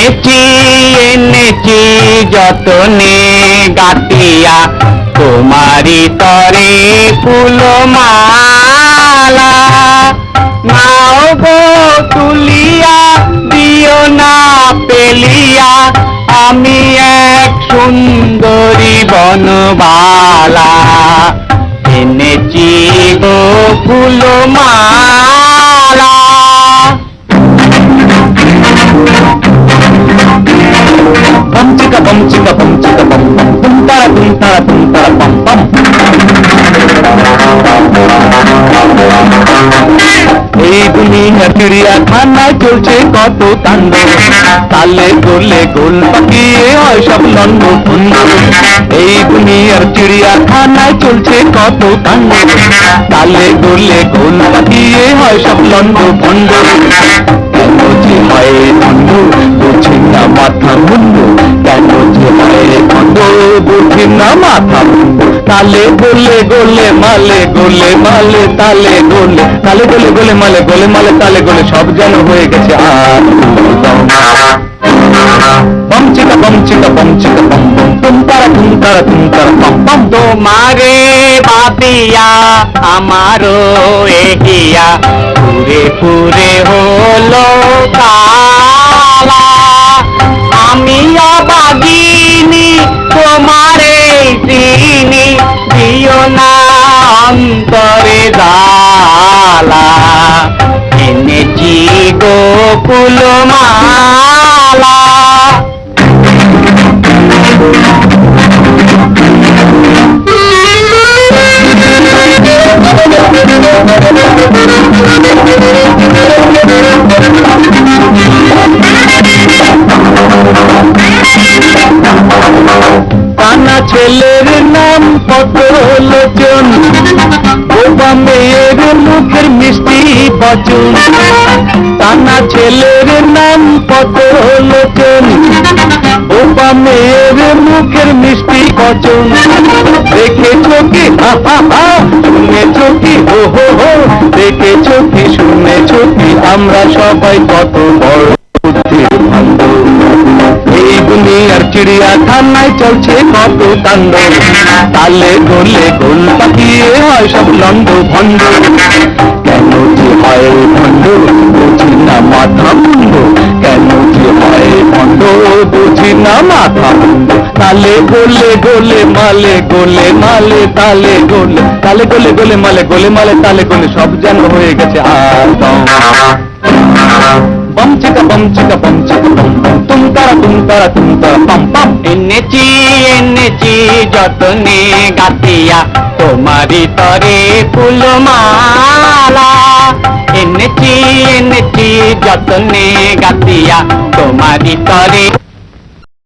এনেছি এনেছি যতনে গাতিয়া তোমারি তরে ফুলমালা। নাও গো তুলিয়া, দিও না পেলিয়া, আমি এক সুন্দরী বনবালা। এনেছি গো Phulmala. Bum chicka bum chicka bum bum bum tara bum tara bum tara bum bum এই দুনিয়ার চিড়িয়াখানায় চলছে কত কাণ্ড তালে গোলে গোল পাকিয়ে হয় সব লন্ড ভন্ড এই দুনিয়ার চিড়িয়াখানায় চলছে কত কাণ্ড তালে গোলে গোল পাকিয়ে হয় সব লন্ড ভন্ড হয় খন্ড তালে গোলে গোলে মালে গোলে মালে তালে গোলে তালে গোলে গোলে মালে গোলে মালে তালে গোলে সব যেন হয়ে গেছে আর বম চিকা বম বম বম তুম তারা তুম তারা তুম তারা বম বম তোমারে বাপিয়া আমারো এহিয়া। পুরে পুরে হলো কালা। আমি অবাগিনী অন্তরে জালা এনেছি গোকুল মালা কানা ছেলের নাম কত বোবা মুখের মিষ্টি বচন কানা ছেলের নাম কত লোচন। বোবা মেয়ের মুখের মিষ্টি বচন দেখেছ কি শুনেছো কি হো হো দেখেছ কি শুনেছো কি আমরা সবাই কত বড়। চিড়িয়াখানায় চলছে কত কাণ্ড তালে গোলে গোল পাকিয়ে হয় সব লন্ড ভণ্ড। কেন যে হয় ভণ্ড, বুঝি না মাথা মুন্ড। কেন যে হয় বুঝি না মাথা মুন্ড। তালে গোলে গোলে মালে গোলে মালে তালে গোলে তালে গোলে গোলে মালে গোলে মালে তালে গোলে, সব যেন হয়ে গেছে আর তুম তারা তুম তারা তুম তারা পাম পাম। এনেছি এনেছি যতনে গাতিয়া তোমারি তরে ফুলমালা। এনেছি এনেছি যতনে গাতিয়া তোমারি তরে